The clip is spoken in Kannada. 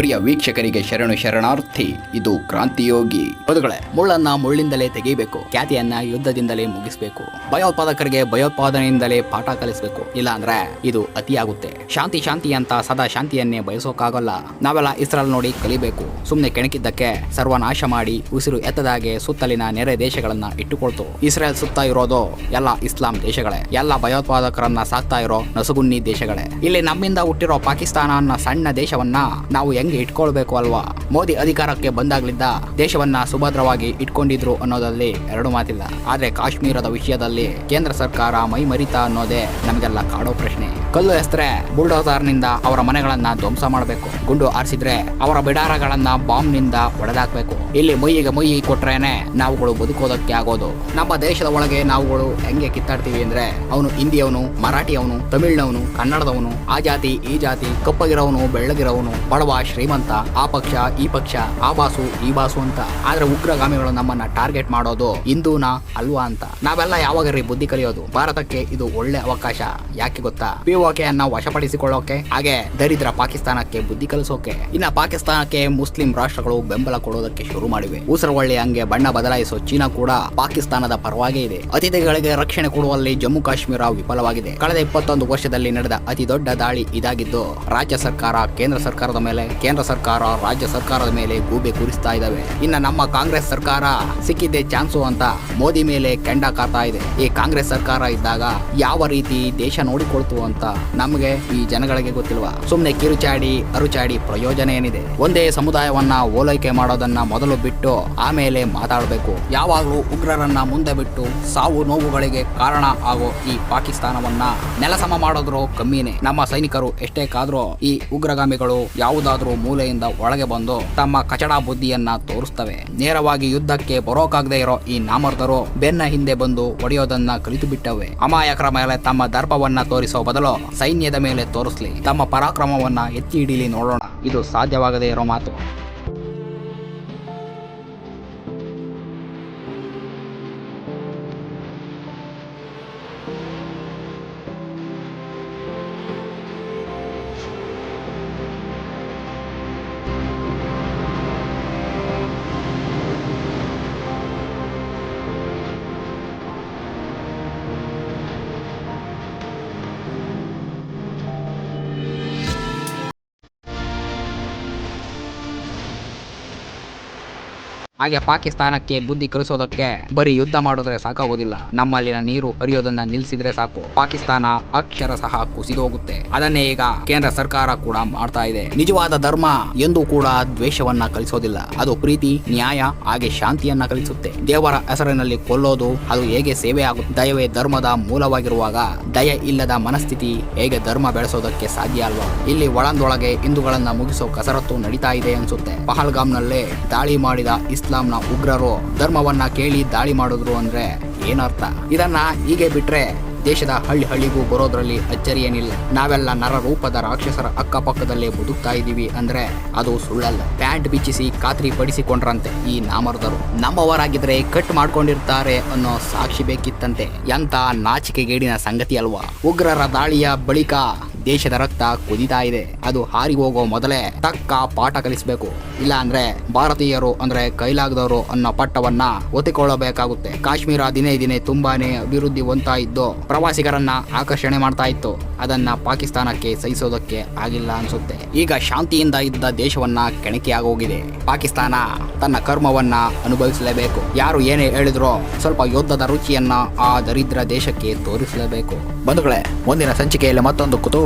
ಪ್ರಿಯ ವೀಕ್ಷಕರಿಗೆ ಶರಣು ಶರಣಾರ್ಥಿ, ಇದು ಕ್ರಾಂತಿಯೋಗಿ. ಬದುಗಳೇ ಮುಳ್ಳನ್ನ ಮುಳ್ಳಿಂದಲೇ ತೆಗೆಯಬೇಕು, ಖ್ಯಾತಿಯನ್ನ ಯುದ್ಧದಿಂದಲೇ ಮುಗಿಸಬೇಕು, ಭಯೋತ್ಪಾದಕರಿಗೆ ಭಯೋತ್ಪಾದನೆಯಿಂದಲೇ ಪಾಠ ಕಲಿಸಬೇಕು ಇಲ್ಲ ಅಂದ್ರೆ ಇದು ಅತಿಯಾಗುತ್ತೆ. ಶಾಂತಿ ಶಾಂತಿ ಅಂತ ಸದಾ ಶಾಂತಿಯನ್ನೇ ಬಯಸೋಕಾಗಲ್ಲ. ನಾವೆಲ್ಲ ಇಸ್ರಾಲ್ ನೋಡಿ ಕಲಿಬೇಕು ಸುಮ್ಮನೆ ಕೆಣಕಿದ್ದಕ್ಕೆ ಸರ್ವನಾಶ ಮಾಡಿ ಉಸಿರು ಎತ್ತದಾಗೆ ಸುತ್ತಲಿನ ನೆರೆ ದೇಶಗಳನ್ನ ಇಟ್ಟುಕೊಳ್ತು. ಇಸ್ರೇಲ್ ಸುತ್ತ ಇರೋದು ಎಲ್ಲ ಇಸ್ಲಾಂ ದೇಶಗಳೇ, ಎಲ್ಲ ಭಯೋತ್ಪಾದಕರನ್ನ ಸಾಕ್ತಾ ಇರೋ ನಸುಗುನ್ನಿ ದೇಶಗಳೇ. ಇಲ್ಲಿ ನಮ್ಮಿಂದ ಹುಟ್ಟಿರೋ ಪಾಕಿಸ್ತಾನ ಸಣ್ಣ ದೇಶವನ್ನ ನಾವು ಹೆಂಗೆ ಇಟ್ಕೊಳ್ಬೇಕು ಅಲ್ವಾ? ಮೋದಿ ಅಧಿಕಾರಕ್ಕೆ ಬಂದಾಗ್ಲಿದ್ದ ದೇಶವನ್ನ ಸುಭದ್ರವಾಗಿ ಇಟ್ಕೊಂಡಿದ್ರು ಅನ್ನೋದಲ್ಲಿ ಎರಡು ಮಾತಿಲ್ಲ. ಆದ್ರೆ ಕಾಶ್ಮೀರದ ವಿಷಯದಲ್ಲಿ ಕೇಂದ್ರ ಸರ್ಕಾರ ಮೈ ಮರಿತಾ ಅನ್ನೋದೇ ನಮಗೆಲ್ಲ ಕಾಡೋ ಪ್ರಶ್ನೆ. ಕಲ್ಲು ಎಸ್ತ್ರೆ ಬುಲ್ಡೋಸರ್ನಿಂದ ಅವರ ಮನೆಗಳನ್ನ ಧ್ವಂಸ ಮಾಡಬೇಕು. ಗುಂಡು ಆರಿಸಿದ್ರೆ ಅವರ ಬಿಡಾರಗಳನ್ನ ಬಾಂಬ್ನಿಂದ ಹೊಡೆದಾಕ್ಬೇಕು ಇಲ್ಲಿ ಮೊಯ್ಯಿಗೆ ಮೊಯ್ಯಿ ಕೊಟ್ರೇನೆ ನಾವುಗಳು ಬದುಕೋದಕ್ಕೆ ಆಗೋದು. ನಮ್ಮ ದೇಶದ ಒಳಗೆ ನಾವುಗಳು ಹೆಂಗೆ ಕಿತ್ತಾಡ್ತೀವಿ ಅಂದ್ರೆ ಅವನು ಹಿಂದಿಯವನು, ಮರಾಠಿಯವನು, ತಮಿಳ್ನವನು, ಕನ್ನಡದವನು, ಆ ಜಾತಿ, ಈ ಜಾತಿ ಕಪ್ಪಗಿರೋವನು ಬೆಳ್ಳಗಿರೋವನು ಬಡವ ಶ್ರೀಮಂತ, ಆ ಪಕ್ಷ, ಈ ಪಕ್ಷ, ಆ ಬಾಸು, ಈ ಬಾಸು ಅಂತ. ಆದ್ರೆ ಉಗ್ರಗಾಮಿಗಳು ನಮ್ಮನ್ನ ಟಾರ್ಗೆಟ್ ಮಾಡೋದು ಹಿಂದೂನ ಅಲ್ವಾ ಅಂತ. ನಾವೆಲ್ಲ ಯಾವಾಗ ರೀ ಬುದ್ಧಿ ಕಲಿಯೋದು? ಭಾರತಕ್ಕೆ ಇದು ಒಳ್ಳೆ ಅವಕಾಶ. ಯಾಕೆ ಗೊತ್ತಾ? ಪಿಒಕೆ ಅನ್ನ ವಶಪಡಿಸಿಕೊಳ್ಳೋಕೆ, ಹಾಗೆ ದರಿದ್ರ ಪಾಕಿಸ್ತಾನಕ್ಕೆ ಬುದ್ಧಿ ಕಲಿಸೋಕೆ. ಇನ್ನ ಪಾಕಿಸ್ತಾನಕ್ಕೆ ಮುಸ್ಲಿಂ ರಾಷ್ಟ್ರಗಳು ಬೆಂಬಲ ಕೊಡೋದಕ್ಕೆ ಶುರು ಮಾಡಿವೆ. ಉಸರವಳ್ಳಿ ಹಂಗೆ ಬಣ್ಣ ಬದಲಾಯಿಸೋ ಚೀನಾ ಕೂಡ ಪಾಕಿಸ್ತಾನದ ಪರವಾಗೇ ಇದೆ. ಅತಿಥಿಗಳಿಗೆ ರಕ್ಷಣೆ ಕೊಡುವಲ್ಲಿ ಜಮ್ಮು ಕಾಶ್ಮೀರ ವಿಫಲವಾಗಿದೆ. ಕಳೆದ ಇಪ್ಪತ್ತೊಂದು ವರ್ಷದಲ್ಲಿ ನಡೆದ ಅತಿ ದೊಡ್ಡ ದಾಳಿ ಇದಾಗಿದ್ದು, ರಾಜ್ಯ ಸರ್ಕಾರ, ಕೇಂದ್ರ ಸರ್ಕಾರದ ಮೇಲೆ ಕೇಂದ್ರ ಸರ್ಕಾರ, ರಾಜ್ಯ ಸರ್ಕಾರದ ಮೇಲೆ ಗೂಬೆ ಕೂರಿಸ್ತಾ ಇದ್ದಾವೆ ಇನ್ನ ನಮ್ಮ ಕಾಂಗ್ರೆಸ್ ಸರ್ಕಾರ ಸಿಕ್ಕಿದ್ದೆ ಚಾನ್ಸು ಅಂತ ಮೋದಿ ಮೇಲೆ ಕೆಂಡ ಕಾತಾ ಇದೆ. ಈ ಕಾಂಗ್ರೆಸ್ ಸರ್ಕಾರ ಇದ್ದಾಗ ಯಾವ ರೀತಿ ದೇಶ ನೋಡಿಕೊಳ್ತು ಅಂತ ನಮಗೆ ಈ ಜನಗಳಿಗೆ ಗೊತ್ತಿಲ್ವಾ. ಸುಮ್ಮನೆ ಕಿರುಚಾಡಿ, ಅರುಚಾಡಿ ಪ್ರಯೋಜನ ಏನಿದೆ? ಒಂದೇ ಸಮುದಾಯವನ್ನ ಓಲೈಕೆ ಮಾಡೋದನ್ನ ಮೊದಲು ಬಿಟ್ಟು ಆಮೇಲೆ ಮಾತಾಡಬೇಕು. ಯಾವಾಗಲೂ ಉಗ್ರರನ್ನ ಮುಂದೆ ಬಿಟ್ಟು ಸಾವು ನೋವುಗಳಿಗೆ ಕಾರಣ ಆಗೋ ಈ ಪಾಕಿಸ್ತಾನವನ್ನ ನೆಲಸಮ ಮಾಡೋದ್ರು ಕಮ್ಮಿನೇ. ನಮ್ಮ ಸೈನಿಕರು ಎಷ್ಟೇ ಕಾದ್ರೂ ಈ ಉಗ್ರಗಾಮಿಗಳು ಯಾವುದಾದ್ರೂ ಮೂಲೆಯಿಂದ ಒಳಗೆ ಬಂದು ತಮ್ಮ ಕಚಡ ಬುದ್ಧಿಯನ್ನ ತೋರಿಸ್ತವೆ. ನೇರವಾಗಿ ಯುದ್ಧಕ್ಕೆ ಬರೋಕಾಗದೆ ಇರೋ ಈ ನಾಮರ್ದರು ಬೆನ್ನ ಹಿಂದೆ ಬಂದು ಒಡೆಯೋದನ್ನ ಕಲಿತು ಬಿಟ್ಟವೆ ಅಮಾಯಕರ ಮೇಲೆ ತಮ್ಮ ದರ್ಪವನ್ನ ತೋರಿಸೋ ಬದಲು ಸೈನ್ಯದ ಮೇಲೆ ತೋರಿಸ್ಲಿ. ತಮ್ಮ ಪರಾಕ್ರಮವನ್ನ ಎತ್ತಿ ಹಿಡೀಲಿ ನೋಡೋಣ. ಇದು ಸಾಧ್ಯವಾಗದೇ ಇರೋ ಮಾತು. ಹಾಗೆ ಪಾಕಿಸ್ತಾನಕ್ಕೆ ಬುದ್ಧಿ ಕಲಿಸೋದಕ್ಕೆ ಬರೀ ಯುದ್ಧ ಮಾಡಿದ್ರೆ ಸಾಕಾಗೋದಿಲ್ಲ. ನಮ್ಮಲ್ಲಿನ ನೀರು ಹರಿಯೋದನ್ನ ನಿಲ್ಲಿಸಿದ್ರೆ ಸಾಕು. ಪಾಕಿಸ್ತಾನ ಅಕ್ಷರ ಸಹ ಕುಸಿದು ಹೋಗುತ್ತೆ ಅದನ್ನೇ ಈಗ ಕೇಂದ್ರ ಸರ್ಕಾರ ಕೂಡ ಮಾಡ್ತಾ ಇದೆ. ನಿಜವಾದ ಧರ್ಮ ಎಂದು ಕೂಡ ದ್ವೇಷವನ್ನ ಕಲಿಸೋದಿಲ್ಲ. ಅದು ಪ್ರೀತಿ, ನ್ಯಾಯ, ಹಾಗೆ ಶಾಂತಿಯನ್ನ ಕಲಿಸುತ್ತೆ. ದೇವರ ಹೆಸರಿನಲ್ಲಿ ಕೊಲ್ಲೋದು ಅದು ಹೇಗೆ ಸೇವೆ ಆಗುತ್ತೆ? ದಯವೇ ಧರ್ಮದ ಮೂಲವಾಗಿರುವಾಗ ದಯ ಇಲ್ಲದ ಮನಸ್ಥಿತಿ ಹೇಗೆ ಧರ್ಮ ಬೆಳೆಸೋದಕ್ಕೆ ಸಾಧ್ಯ ಅಲ್ವಾ? ಇಲ್ಲಿ ಒಳಂದೊಳಗೆ ಹಿಂದೂಗಳನ್ನ ಮುಗಿಸೋ ಕಸರತ್ತು ನಡೀತಾ ಇದೆ ಅನ್ಸುತ್ತೆ. ಪಹಲ್ಗಾಮ್ನಲ್ಲೇ ದಾಳಿ ಮಾಡಿದ ಇಸ್ಲಾಂನ ಉಗ್ರರು ಧರ್ಮವನ್ನ ಕೇಳಿ ದಾಳಿ ಮಾಡಿದ್ರು ಅಂದ್ರೆ ಏನರ್ಥ? ಇದನ್ನ ಹೀಗೆ ಬಿಟ್ರೆ ದೇಶದ ಹಳ್ಳಿ ಹಳ್ಳಿಗೂ ಬರೋದ್ರಲ್ಲಿ ಅಚ್ಚರಿ ಏನಿಲ್ಲ. ನಾವೆಲ್ಲ ನರ ರೂಪದ ರಾಕ್ಷಸರ ಅಕ್ಕಪಕ್ಕದಲ್ಲೇ ಬದುಕ್ತಾ ಇದೀವಿ ಅಂದ್ರೆ ಅದು ಸುಳ್ಳಲ್ಲ. ಪ್ಯಾಂಟ್ ಬಿಚ್ಚಿಸಿ ಖಾತ್ರಿ ಪಡಿಸಿಕೊಂಡ್ರಂತೆ ಈ ನಾಮರ್ದರು. ನಮ್ಮವರಾಗಿದ್ರೆ ಕಟ್ ಮಾಡ್ಕೊಂಡಿರ್ತಾರೆ ಅನ್ನೋ ಸಾಕ್ಷಿ ಬೇಕಿತ್ತಂತೆ. ಎಂತ ನಾಚಿಕೆಗೇಡಿನ ಸಂಗತಿ ಅಲ್ವಾ? ಉಗ್ರರ ದಾಳಿಯ ಬಳಿಕ ದೇಶದ ರಕ್ತ ಕುದಿತಾ ಇದೆ. ಅದು ಹಾರಿ ಹೋಗೋ ಮೊದಲೇ ತಕ್ಕ ಪಾಠ ಕಲಿಸಬೇಕು. ಇಲ್ಲ ಅಂದ್ರೆ ಭಾರತೀಯರು ಅಂದ್ರೆ ಕೈಲಾಗದವರು ಅನ್ನೋ ಪಟ್ಟವನ್ನ ಒತ್ತಿಕೊಳ್ಳಬೇಕಾಗುತ್ತೆ. ಕಾಶ್ಮೀರ ದಿನೇ ದಿನೇ ತುಂಬಾನೇ ಅಭಿವೃದ್ಧಿ ಹೊಂದ್ತಾ ಇದ್ದು, ಪ್ರವಾಸಿಗರನ್ನ ಆಕರ್ಷಣೆ ಮಾಡ್ತಾ ಇತ್ತು. ಅದನ್ನ ಪಾಕಿಸ್ತಾನಕ್ಕೆ ಸಹಿಸೋದಕ್ಕೆ ಆಗಿಲ್ಲ ಅನ್ಸುತ್ತೆ. ಈಗ ಶಾಂತಿಯಿಂದ ಇದ್ದ ದೇಶವನ್ನ ಕೆಣಕಿ ಆಗೋಗಿದೆ. ಪಾಕಿಸ್ತಾನ ತನ್ನ ಕರ್ಮವನ್ನ ಅನುಭವಿಸಲೇಬೇಕು. ಯಾರು ಏನೇ ಹೇಳಿದ್ರೋ ಸ್ವಲ್ಪ ಯುದ್ಧದ ರುಚಿಯನ್ನ ಆ ದರಿದ್ರ ದೇಶಕ್ಕೆ ತೋರಿಸಲೇಬೇಕು. ಬಂಧುಗಳೇ, ಮುಂದಿನ ಸಂಚಿಕೆಯಲ್ಲಿ ಮತ್ತೊಂದು